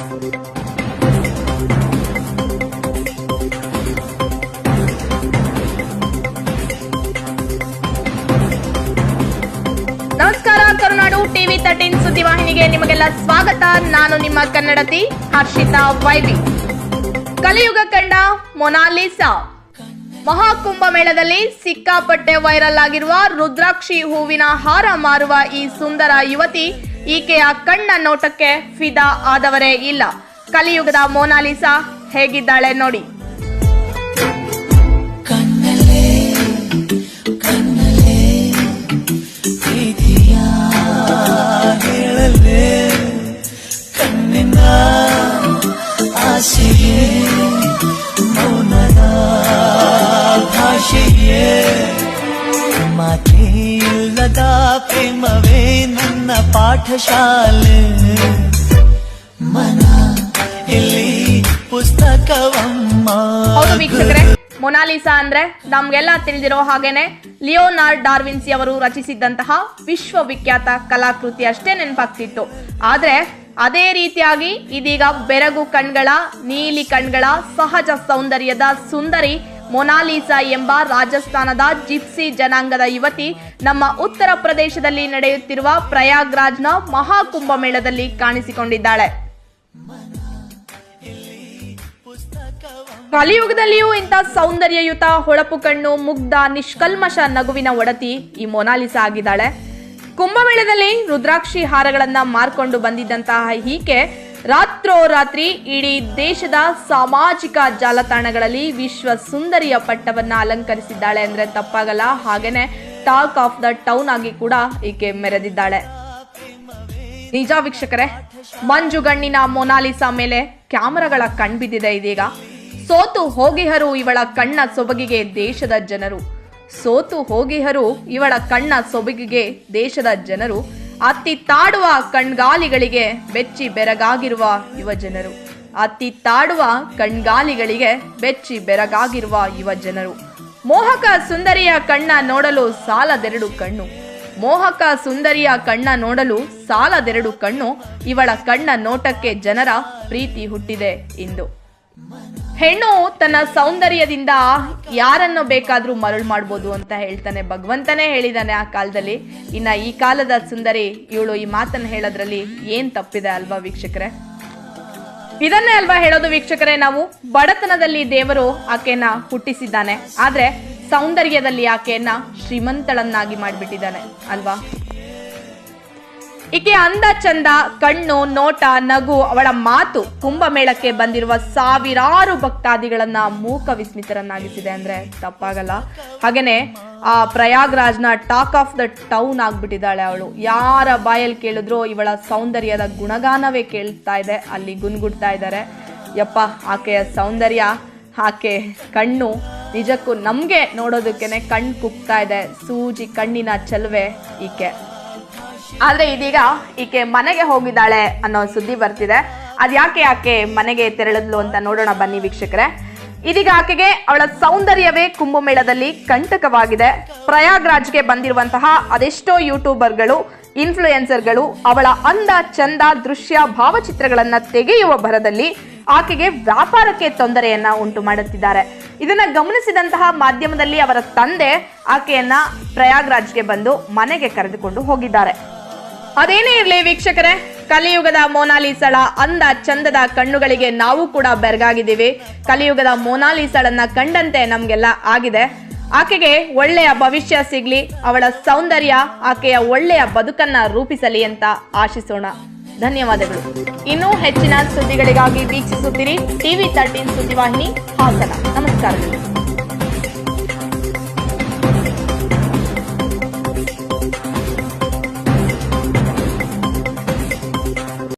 ನಮಸ್ಕಾರ, ಕರುನಾಡು TV thirteen ಸುದ್ದಿವಾಹಿನಿಗೆ ನಿಮಗೆಲ್ಲ ಸ್ವಾಗತ. ನಾನು ನಿಮ್ಮ ಕನ್ನಡತಿ ಹರ್ಷಿತಾ ವೈವಿ. ಕಲಿಯುಗ ಕಂಡ ಮೊನಾಲಿಸಾ. ಮಹಾಕುಂಭ ಮೇಳದಲ್ಲಿ ಸಿಕ್ಕಾಪಟ್ಟೆ ವೈರಲ್ ಆಗಿರುವ ರುದ್ರಾಕ್ಷಿ ಹೂವಿನ ಹಾರ ಮಾರುವ ಈ ಸುಂದರ ಯುವತಿ ಈಕೆಯ ಕಣ್ಣ ನೋಟಕ್ಕೆ ಫಿದಾ ಆದವರೇ ಇಲ್ಲ. ಕಲಿಯುಗದ ಮೋನಾಲಿಸಾ ಹೇಗಿದ್ದಾಳೆ ನೋಡಿ. ಪ್ರೇಮವೇ ನನ್ನ ಪಾಠಶಾಲೆ. ಮನ, ಇಲ್ಲಿ ಪುಸ್ತಕವಮ್ಮ. ಮೊನಾಲಿಸಾ ಅಂದ್ರೆ ನಮ್ಗೆಲ್ಲ ತಿಳಿದಿರೋ ಹಾಗೇನೆ ಲಿಯೋನಾರ್ಡ್ ಡಾರ್ವಿನ್ಸಿ ಅವರು ರಚಿಸಿದ್ದಂತಹ ವಿಶ್ವವಿಖ್ಯಾತ ಕಲಾಕೃತಿ ಅಷ್ಟೇ ನೆನಪಾಗ್ತಿತ್ತು. ಆದ್ರೆ ಅದೇ ರೀತಿಯಾಗಿ ಇದೀಗ ಬೆರಗು ಕಣ್ಗಳ, ನೀಲಿ ಕಣ್ಗಳ, ಸಹಜ ಸೌಂದರ್ಯದ ಸುಂದರಿ ಮೊನಾಲಿಸಾ ಎಂಬ ರಾಜಸ್ಥಾನದ ಜಿಪ್ಸಿ ಜನಾಂಗದ ಯುವತಿ ನಮ್ಮ ಉತ್ತರ ಪ್ರದೇಶದಲ್ಲಿ ನಡೆಯುತ್ತಿರುವ ಪ್ರಯಾಗ್ರಾಜ್ನ ಮಹಾಕುಂಭ ಮೇಳದಲ್ಲಿ ಕಾಣಿಸಿಕೊಂಡಿದ್ದಾಳೆ. ಕಲಿಯುಗದಲ್ಲಿಯೂ ಇಂಥ ಸೌಂದರ್ಯಯುತ ಹೊಳಪು ಕಣ್ಣು, ಮುಗ್ಧ, ನಿಷ್ಕಲ್ಮಶ ನಗುವಿನ ಒಡತಿ ಈ ಮೊನಾಲಿಸಾ ಆಗಿದ್ದಾಳೆ. ಕುಂಭಮೇಳದಲ್ಲಿ ರುದ್ರಾಕ್ಷಿ ಹಾರಗಳನ್ನ ಮಾರ್ಕೊಂಡು ಬಂದಿದ್ದಂತಹ ಈಕೆ ರಾತ್ರೋರಾತ್ರಿ ಇಡೀ ದೇಶದ ಸಾಮಾಜಿಕ ಜಾಲತಾಣಗಳಲ್ಲಿ ವಿಶ್ವ ಸುಂದರಿಯ ಪಟ್ಟವನ್ನ ಅಲಂಕರಿಸಿದ್ದಾಳೆ ಅಂದ್ರೆ ತಪ್ಪಾಗಲ್ಲ. ಹಾಗೇನೆ ಟಾಕ್ ಆಫ್ ದ ಟೌನ್ ಆಗಿ ಕೂಡ ಈಕೆ ಮೆರೆದಿದ್ದಾಳೆ. ನಿಜ ವೀಕ್ಷಕರೇ ಮಂಜುಗಣ್ಣಿನ ಮೊನಾಲಿಸಾ ಮೇಲೆ ಕ್ಯಾಮರಾಗಳ ಕಣ್ಬಿದ್ದಿದೆ ಇದೀಗ. ಸೋತು ಹೋಗಿಹರು ಇವಳ ಕಣ್ಣ ಸೊಬಗಿಗೆ ದೇಶದ ಜನರು. ಸೋತು ಹೋಗಿಹರು ಇವಳ ಕಣ್ಣ ಸೊಬಗಿಗೆ ದೇಶದ ಜನರು. ಅತಿ ತಾಡುವ ಕಣ್ಗಾಲಿಗಳಿಗೆ ಬೆಚ್ಚಿ ಬೆರಗಾಗಿರುವ ಯುವ ಜನರು ಅತಿ ತಾಡುವ ಕಣ್ಗಾಲಿಗಳಿಗೆ ಬೆಚ್ಚಿ ಬೆರಗಾಗಿರುವ ಯುವ ಜನರು ಮೋಹಕ ಸುಂದರಿಯ ಕಣ್ಣ ನೋಡಲು ಸಾಲದೆರಡು ಕಣ್ಣು. ಮೋಹಕ ಸುಂದರಿಯ ಕಣ್ಣ ನೋಡಲು ಸಾಲದೆರಡು ಕಣ್ಣು. ಇವಳ ಕಣ್ಣ ನೋಟಕ್ಕೆ ಜನರ ಪ್ರೀತಿ ಹುಟ್ಟಿದೆ ಇಂದು. ಹೆಣ್ಣು ತನ್ನ ಸೌಂದರ್ಯದಿಂದ ಯಾರನ್ನು ಬೇಕಾದರೂ ಮರಳು ಮಾಡ್ಬೋದು ಅಂತ ಹೇಳ್ತಾನೆ ಭಗವಂತನೇ ಹೇಳಿದಾನೆ ಆ ಕಾಲದಲ್ಲಿ. ಇನ್ನ ಈ ಕಾಲದ ಸುಂದರಿ ಇವಳು ಈ ಮಾತನ್ನ ಹೇಳೋದ್ರಲ್ಲಿ ಏನ್ ತಪ್ಪಿದೆ ಅಲ್ವಾ ವೀಕ್ಷಕರೇ? ಇದನ್ನೇ ಅಲ್ವಾ ಹೇಳೋದು ವೀಕ್ಷಕರೇ ನಾವು? ಬಡತನದಲ್ಲಿ ದೇವರು ಆಕೆಯನ್ನ ಹುಟ್ಟಿಸಿದ್ದಾನೆ. ಆದ್ರೆ ಸೌಂದರ್ಯದಲ್ಲಿ ಆಕೆಯನ್ನ ಶ್ರೀಮಂತಳನ್ನಾಗಿ ಮಾಡಿಬಿಟ್ಟಿದ್ದಾನೆ ಅಲ್ವಾ? ಈಕೆ ಅಂದ ಚಂದ, ಕಣ್ಣು, ನೋಟ, ನಗು ಅವಳ ಮಾತು ಕುಂಭಮೇಳಕ್ಕೆ ಬಂದಿರುವ ಸಾವಿರಾರು ಭಕ್ತಾದಿಗಳನ್ನ ಮೂಕ ವಿಸ್ಮಿತರನ್ನಾಗಿಸಿದೆ ಅಂದ್ರೆ ತಪ್ಪಾಗಲ್ಲ. ಹಾಗೇನೆ, ಆ ಪ್ರಯಾಗ್ರಾಜ್ನ ಟಾಕ್ ಆಫ್ ದ ಟೌನ್ ಆಗ್ಬಿಟ್ಟಿದ್ದಾಳೆ ಅವಳು. ಯಾರ ಬಾಯಲ್ಲಿ ಕೇಳಿದ್ರು ಇವಳ ಸೌಂದರ್ಯದ ಗುಣಗಾನವೇ ಕೇಳ್ತಾ ಇದೆ, ಅಲ್ಲಿ ಗುನ್ಗುಡ್ತಾ ಇದ್ದಾರೆ. ಯಪ್ಪ, ಆಕೆಯ ಸೌಂದರ್ಯ, ಆಕೆ ಕಣ್ಣು ನಿಜಕ್ಕೂ ನಮಗೆ ನೋಡೋದಕ್ಕೇನೆ ಕಣ್ಣು ಕುಗ್ತಾ ಇದೆ. ಸೂಜಿ ಕಣ್ಣಿನ ಚಲುವೆ ಈಕೆ. ಆದ್ರೆ ಇದೀಗ ಈಕೆ ಮನೆಗೆ ಹೋಗಿದ್ದಾಳೆ ಅನ್ನೋ ಸುದ್ದಿ ಬರ್ತಿದೆ. ಅದ್ಯಾಕೆ ಆಕೆ ಮನೆಗೆ ತೆರಳಿದ್ಲು ಅಂತ ನೋಡೋಣ ಬನ್ನಿ ವೀಕ್ಷಕರೇ. ಇದೀಗ ಆಕೆಗೆ ಅವಳ ಸೌಂದರ್ಯವೇ ಕುಂಭಮೇಳದಲ್ಲಿ ಕಂಟಕವಾಗಿದೆ. ಪ್ರಯಾಗ್ರಾಜ್ಗೆ ಬಂದಿರುವಂತಹ ಅದೆಷ್ಟೋ ಯೂಟ್ಯೂಬರ್ಗಳು, ಇನ್ಫ್ಲೂಯೆನ್ಸರ್ಗಳು ಅವಳ ಅಂದ ಚಂದ ದೃಶ್ಯ ಭಾವಚಿತ್ರಗಳನ್ನ ತೆಗೆಯುವ ಭರದಲ್ಲಿ ಆಕೆಗೆ ವ್ಯಾಪಾರಕ್ಕೆ ತೊಂದರೆಯನ್ನ ಉಂಟು ಮಾಡುತ್ತಿದ್ದಾರೆ. ಇದನ್ನ ಗಮನಿಸಿದಂತಹ ಮಾಧ್ಯಮದಲ್ಲಿ ಅವರ ತಂದೆ ಆಕೆಯನ್ನ ಪ್ರಯಾಗ್ರಾಜ್ಗೆ ಬಂದು ಮನೆಗೆ ಕರೆದುಕೊಂಡು ಹೋಗಿದ್ದಾರೆ. ಅದೇನೇ ಇರಲಿ ವೀಕ್ಷಕರೇ, ಕಲಿಯುಗದ ಮೋನಾಲಿಸಳ ಅಂದ ಚಂದದ ಕಣ್ಣುಗಳಿಗೆ ನಾವು ಕೂಡ ಬೆರಗಾಗಿದ್ದೀವಿ. ಕಲಿಯುಗದ ಮೋನಾಲಿಸಳನ್ನ ಕಂಡಂತೆ ನಮ್ಗೆಲ್ಲ ಆಗಿದೆ. ಆಕೆಗೆ ಒಳ್ಳೆಯ ಭವಿಷ್ಯ ಸಿಗ್ಲಿ, ಅವಳ ಸೌಂದರ್ಯ ಆಕೆಯ ಒಳ್ಳೆಯ ಬದುಕನ್ನ ರೂಪಿಸಲಿ ಅಂತ ಆಶಿಸೋಣ. ಧನ್ಯವಾದಗಳು. ಇನ್ನೂ ಹೆಚ್ಚಿನ ಸುದ್ದಿಗಳಿಗಾಗಿ ವೀಕ್ಷಿಸುತ್ತೀರಿ ಟಿವಿ ತರ್ಟೀನ್ ಸುದ್ದಿವಾಹಿನಿ ಹಾಸನ. ನಮಸ್ಕಾರಗಳು.